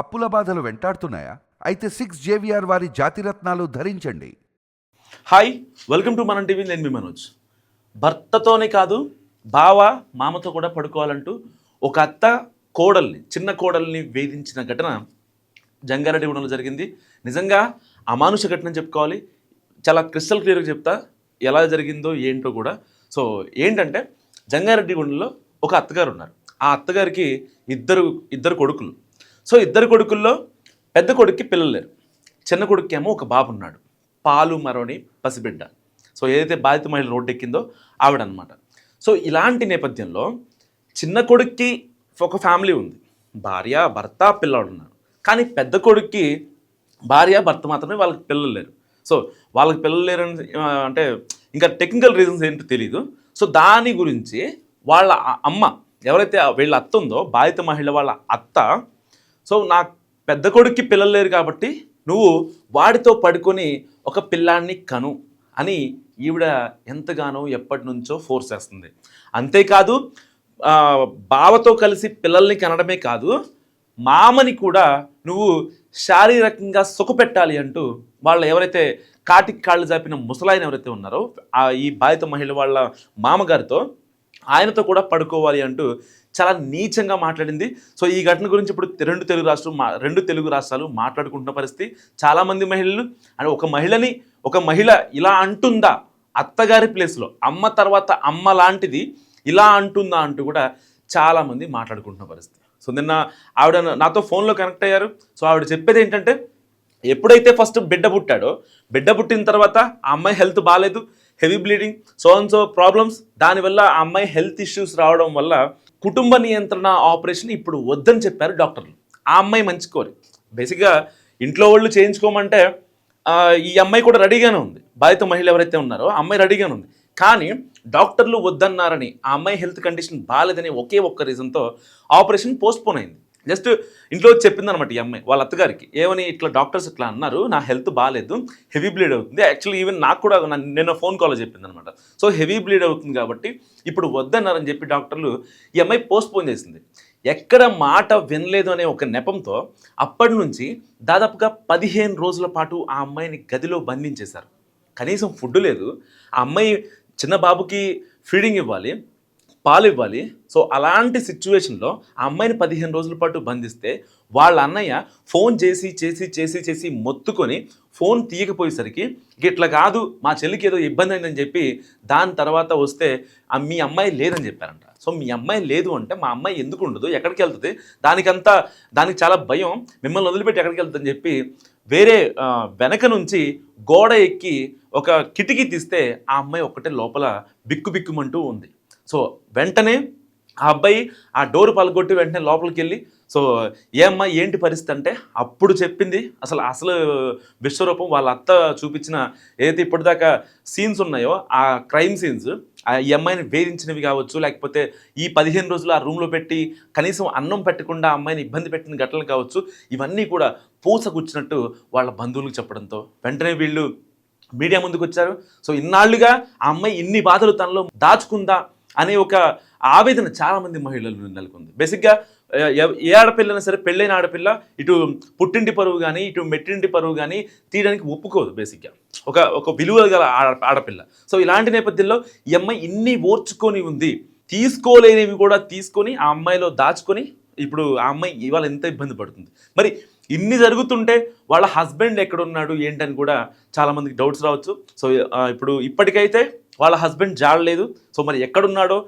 అప్పుల బాధలు వెంటాడుతున్నాయా? అయితే సిక్స్ జేవిఆర్ వారి జాతిరత్నాలు ధరించండి. Hi welcome to Manam TV నేను మీ మనోజ్. భర్తతోనే కాదు బావ మామతో కూడా పడుకోవాలంటూ ఒక అత్త కోడల్ని చిన్న కోడల్ని వేధించిన ఘటన జంగారెడ్డి గుడంలో జరిగింది. నిజంగా అమానుష ఘటన చెప్పుకోవాలి. చాలా క్రిస్టల్ క్లియర్గా చెప్తా ఎలా జరిగిందో ఏంటో కూడా. సో ఏంటంటే జంగారెడ్డి గుండెలో ఒక అత్తగారు ఉన్నారు. ఆ అత్తగారికి ఇద్దరు ఇద్దరు కొడుకులు. సో ఇద్దరు కొడుకుల్లో పెద్ద కొడుక్కి పిల్లలు లేరు. చిన్న కొడుకేమో ఒక బాబు ఉన్నాడు. పాలు మరోని పసిబిడ్డ. సో ఏదైతే బాధిత మహిళ రోడ్డు ఎక్కిందో ఆవిడనమాట సో ఇలాంటి నేపథ్యంలో చిన్న కొడుక్కి ఒక ఫ్యామిలీ ఉంది. భార్య భర్త పిల్లవాడు ఉన్నారు. కానీ పెద్ద కొడుక్కి భార్య భర్త మాత్రమే వాళ్ళకి పిల్లలు లేరు. సో వాళ్ళకి పిల్లలు లేరు అంటే ఇంకా టెక్నికల్ రీజన్స్ ఏంటో తెలియదు సో దాని గురించి వాళ్ళ అమ్మ ఎవరైతే వీళ్ళ అత్త ఉందో బాధిత మహిళ వాళ్ళ అత్త సో నా పెద్ద కొడుక్కి పిల్లలు లేరు కాబట్టి నువ్వు వాడితో పడుకొని ఒక పిల్లాన్ని కను అని ఈవిడ ఎంతగానో ఎప్పటి నుంచో ఫోర్స్ చేస్తుంది. అంతేకాదు బావతో కలిసి పిల్లల్ని కనడమే కాదు మామని కూడా నువ్వు శారీరకంగా సుఖపెట్టాలి అంటూ వాళ్ళు ఎవరైతే కాటికి కాళ్ళు జాపిన ముసలాయన ఎవరైతే ఉన్నారో ఈ బాధిత మహిళ వాళ్ళ మామగారితో ఆయనతో కూడా పడుకోవాలి అంటూ చాలా నీచంగా మాట్లాడింది. సో ఈ ఘటన గురించి ఇప్పుడు రెండు తెలుగు రాష్ట్రం మా రెండు తెలుగు రాష్ట్రాలు మాట్లాడుకుంటున్న పరిస్థితి. చాలామంది మహిళలు అంటే ఒక మహిళని ఒక మహిళ ఇలా అంటుందా? అత్తగారి ప్లేస్లో అమ్మ తర్వాత అమ్మ లాంటిది ఇలా అంటుందా అంటూ కూడా చాలామంది మాట్లాడుకుంటున్న పరిస్థితి. సో నిన్న ఆవిడ నాతో ఫోన్లో కనెక్ట్ అయ్యారు. సో ఆవిడ చెప్పేది ఏంటంటే ఎప్పుడైతే ఫస్ట్ బిడ్డ పుట్టాడో బిడ్డ పుట్టిన తర్వాత ఆ అమ్మాయి హెల్త్ బాగాలేదు heavy bleeding so and so problems. దానివల్ల ఆ అమ్మాయి హెల్త్ ఇష్యూస్ రావడం వల్ల కుటుంబ నియంత్రణ ఆపరేషన్ ఇప్పుడు వద్దని చెప్పారు డాక్టర్లు. ఆ అమ్మాయి మంచి కోరి. బేసిక్గా ఇంట్లో వాళ్ళు చేయించుకోమంటే ఈ అమ్మాయి కూడా రెడీగానే ఉంది. బాధిత మహిళ ఎవరైతే ఉన్నారో ఆ అమ్మాయి రెడీగానే ఉంది. కానీ డాక్టర్లు వద్దన్నారని ఆ అమ్మాయి హెల్త్ కండిషన్ బాగాలేదని ఒకే ఒక్క రీజన్తో ఆపరేషన్ పోస్ట్పోన్ అయింది. జస్ట్ ఇంట్లో చెప్పింది అనమాట ఈ అమ్మాయి వాళ్ళ అత్తగారికి. ఏమని ఇట్లా డాక్టర్స్ ఇట్లా అన్నారు నా హెల్త్ బాగాలేదు హెవీ బ్లీడ్ అవుతుంది. యాక్చువల్లీ ఈవెన్ నాకు కూడా నేను ఫోన్ కాల్ చెప్పింది అనమాట సో హెవీ బ్లీడ్ అవుతుంది కాబట్టి ఇప్పుడు వద్దన్నారని చెప్పి డాక్టర్లు ఈ అమ్మాయి పోస్ట్పోన్ చేసింది. ఎక్కడ మాట వినలేదు అనే ఒక నెపంతో అప్పటి నుంచి దాదాపుగా పదిహేను రోజుల పాటు ఆ అమ్మాయిని గదిలో బంధించేశారు. కనీసం ఫుడ్ లేదు. ఆ అమ్మాయి చిన్న బాబుకి ఫీడింగ్ ఇవ్వాలి. పాలు ఇవ్వాలి సో అలాంటి సిచ్యువేషన్లో ఆ అమ్మాయిని పదిహేను రోజుల పాటు బంధిస్తే వాళ్ళ అన్నయ్య ఫోన్ చేసి చేసి చేసి చేసి మొత్తుకొని ఫోన్ తీయకపోయేసరికి ఇట్లా కాదు మా చెల్లికి ఏదో ఇబ్బంది అయిందని చెప్పి దాని తర్వాత వస్తే మీ అమ్మాయి లేదని చెప్పారంట. సో మీ అమ్మాయి లేదు అంటే మా అమ్మాయి ఎందుకు ఉండదు ఎక్కడికి వెళ్తుంది? దానికంతా దానికి చాలా భయం. మిమ్మల్ని వదిలిపెట్టి ఎక్కడికి వెళ్తుందని చెప్పి వేరే వెనక నుంచి గోడ ఎక్కి ఒక కిటికీ తీస్తే ఆ అమ్మాయి ఒక్కటే లోపల బిక్కు బిక్కుమంటూ ఉంది. సో వెంటనే ఆ అబ్బాయి ఆ డోర్ పలగొట్టి వెంటనే లోపలికి వెళ్ళి సో ఏ అమ్మాయి ఏంటి పరిస్థితి? అంటే అప్పుడు చెప్పింది అసలు అసలు విశ్వరూపం వాళ్ళ అత్త చూపించిన ఏదైతే ఇప్పటిదాకా సీన్స్ ఉన్నాయో ఆ క్రైమ్ సీన్స్ ఆ ఈ అమ్మాయిని వేధించినవి కావచ్చు లేకపోతే ఈ పదిహేను రోజులు ఆ రూమ్లో పెట్టి కనీసం అన్నం పెట్టకుండా అమ్మాయిని ఇబ్బంది పెట్టిన ఘటనలు కావచ్చు ఇవన్నీ కూడా పూసగుచ్చినట్టు వాళ్ళ బంధువులకు చెప్పడంతో వెంటనే వీళ్ళు మీడియా ముందుకు వచ్చారు సో ఇన్నాళ్ళుగా ఆ అమ్మాయి ఇన్ని బాధలు తనలో దాచుకుందా అనే ఒక ఆవేదన చాలామంది మహిళలు నెలకొంది. బేసిక్గా ఏ ఆడపిల్లైనా సరే పెళ్ళైన ఆడపిల్ల ఇటు పుట్టింటి పరువు కానీ ఇటు మెట్టింటి పరువు కానీ తీయడానికి ఒప్పుకోదు బేసిక్గా ఒక ఒక విలువ గల ఆడ- ఆడపిల్ల. సో ఇలాంటి నేపథ్యంలో ఈ అమ్మాయి ఇన్ని ఓర్చుకొని ఉంది. తీసుకోలేనివి కూడా తీసుకొని ఆ అమ్మాయిలో దాచుకొని ఇప్పుడు ఆ అమ్మాయి ఇవాళ ఎంత ఇబ్బంది పడుతుంది. మరి ఇన్ని జరుగుతుంటే వాళ్ళ హస్బెండ్ ఎక్కడున్నాడు ఏంటని కూడా చాలామందికి డౌట్స్ రావచ్చు. సో ఇప్పుడు ఇప్పటికైతే వాళ్ళ హస్బెండ్ జాడలేదు. సో మరి ఎక్కడున్నాడో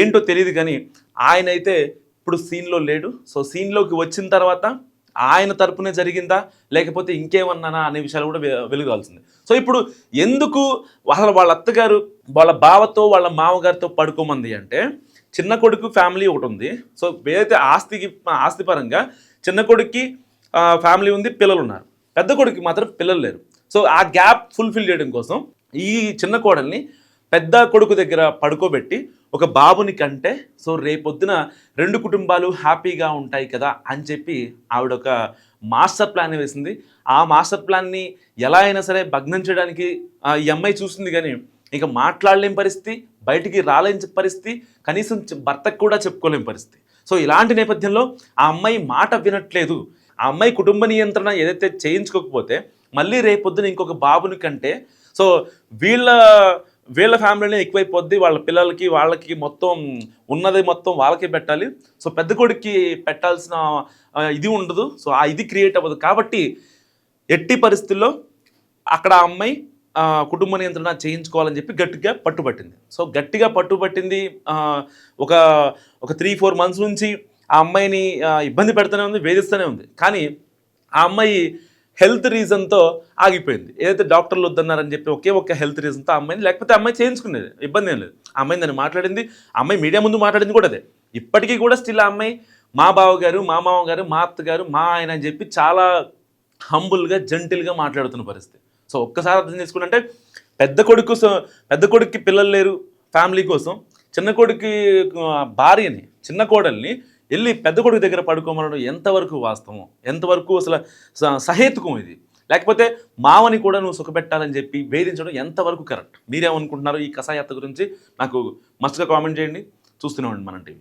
ఏంటో తెలియదు కానీ ఆయన అయితే ఇప్పుడు సీన్లో లేడు. సో సీన్లోకి వచ్చిన తర్వాత ఆయన తరపునే జరిగిందా లేకపోతే ఇంకేమన్నానా అనే విషయాలు కూడా వెలుగాల్సింది. సో ఇప్పుడు ఎందుకు అసలు వాళ్ళ అత్తగారు వాళ్ళ బావతో వాళ్ళ మామగారితో పడుకోమంది అంటే చిన్న కొడుకు ఫ్యామిలీ ఒకటి ఉంది. సో ఏదైతే ఆస్తికి ఆస్తి పరంగా చిన్న కొడుక్కి ఫ్యామిలీ ఉంది పిల్లలు ఉన్నారు పెద్ద కొడుక్కి మాత్రం పిల్లలు లేరు. సో ఆ గ్యాప్ ఫుల్ఫిల్ చేయడం కోసం ఈ చిన్న కోడల్ని పెద్ద కొడుకు దగ్గర పడుకోబెట్టి ఒక బాబుని కంటే సో రేపొద్దున రెండు కుటుంబాలు హ్యాపీగా ఉంటాయి కదా అని చెప్పి ఆవిడ ఒక మాస్టర్ ప్లాన్ వేసింది. ఆ మాస్టర్ ప్లాన్ని ఎలా అయినా సరే భగ్నం చేయడానికి ఆ, ఈ అమ్మాయి చూసింది కానీ ఇక మాట్లాడలేని పరిస్థితి బయటికి రాలేని పరిస్థితి కనీసం భర్తకు కూడా చెప్పుకోలేని పరిస్థితి. సో ఇలాంటి నేపథ్యంలో ఆ అమ్మాయి మాట వినట్లేదు. ఆ అమ్మాయి కుటుంబ నియంత్రణ ఏదైతే చేయించుకోకపోతే మళ్ళీ రేపొద్దున ఇంకొక బాబుని కంటే సో వీళ్ళ వీళ్ళ ఫ్యామిలీనే ఎక్కువైపోద్ది వాళ్ళ పిల్లలకి వాళ్ళకి మొత్తం ఉన్నది మొత్తం వాళ్ళకే పెట్టాలి. సో పెద్ద కొడుక్కి పెట్టాల్సిన ఇది ఉండదు. సో ఆ ఇది క్రియేట్ అవ్వదు. కాబట్టి ఎట్టి పరిస్థితుల్లో అక్కడ ఆ అమ్మాయి కుటుంబ నియంత్రణ చేయించుకోవాలని చెప్పి గట్టిగా పట్టుబట్టింది. సో గట్టిగా పట్టుబట్టింది ఒక ఒక త్రీ ఫోర్ మంత్స్ నుంచి ఆ అమ్మాయిని ఇబ్బంది పెడుతూనే ఉంది వేధిస్తూనే ఉంది. కానీ ఆ అమ్మాయి హెల్త్ రీజన్తో ఆగిపోయింది. ఏదైతే డాక్టర్లు వద్దన్నారని చెప్పి ఒకే ఒక్క హెల్త్ రీజన్తో అమ్మాయిని లేకపోతే అమ్మాయి చేయించుకునేది ఇబ్బంది ఏం లేదు. అమ్మాయి దాన్ని మాట్లాడింది అమ్మాయి మీడియా ముందు మాట్లాడింది కూడా అదే. ఇప్పటికీ కూడా స్టిల్ ఆ అమ్మాయి మా బావ గారు మా మామగారు మా అత్తగారు మా ఆయన అని చెప్పి చాలా హంబుల్గా జంటిల్గా మాట్లాడుతున్న పరిస్థితి. సో ఒక్కసారి అర్థం చేసుకుంటే పెద్ద కొడుకు సో- పెద్ద కొడుకుకి పిల్లలు లేరు ఫ్యామిలీ కోసం. చిన్న కొడుకు భార్యని చిన్న కోడల్ని వెళ్ళి పెద్ద కొడుకు దగ్గర పడుకోమనడం ఎంతవరకు వాస్తవం? ఎంతవరకు అసలు స- సహేతుకం ఇది? లేకపోతే మావని కూడా నువ్వు సుఖపెట్టాలని చెప్పి వేధించడం ఎంతవరకు కరెక్ట్? మీరేమనుకుంటున్నారు ఈ కషాయాత్ర గురించి? నాకు మస్తుగా కామెంట్ చేయండి. చూస్తూనే ఉండండి మన టీవీ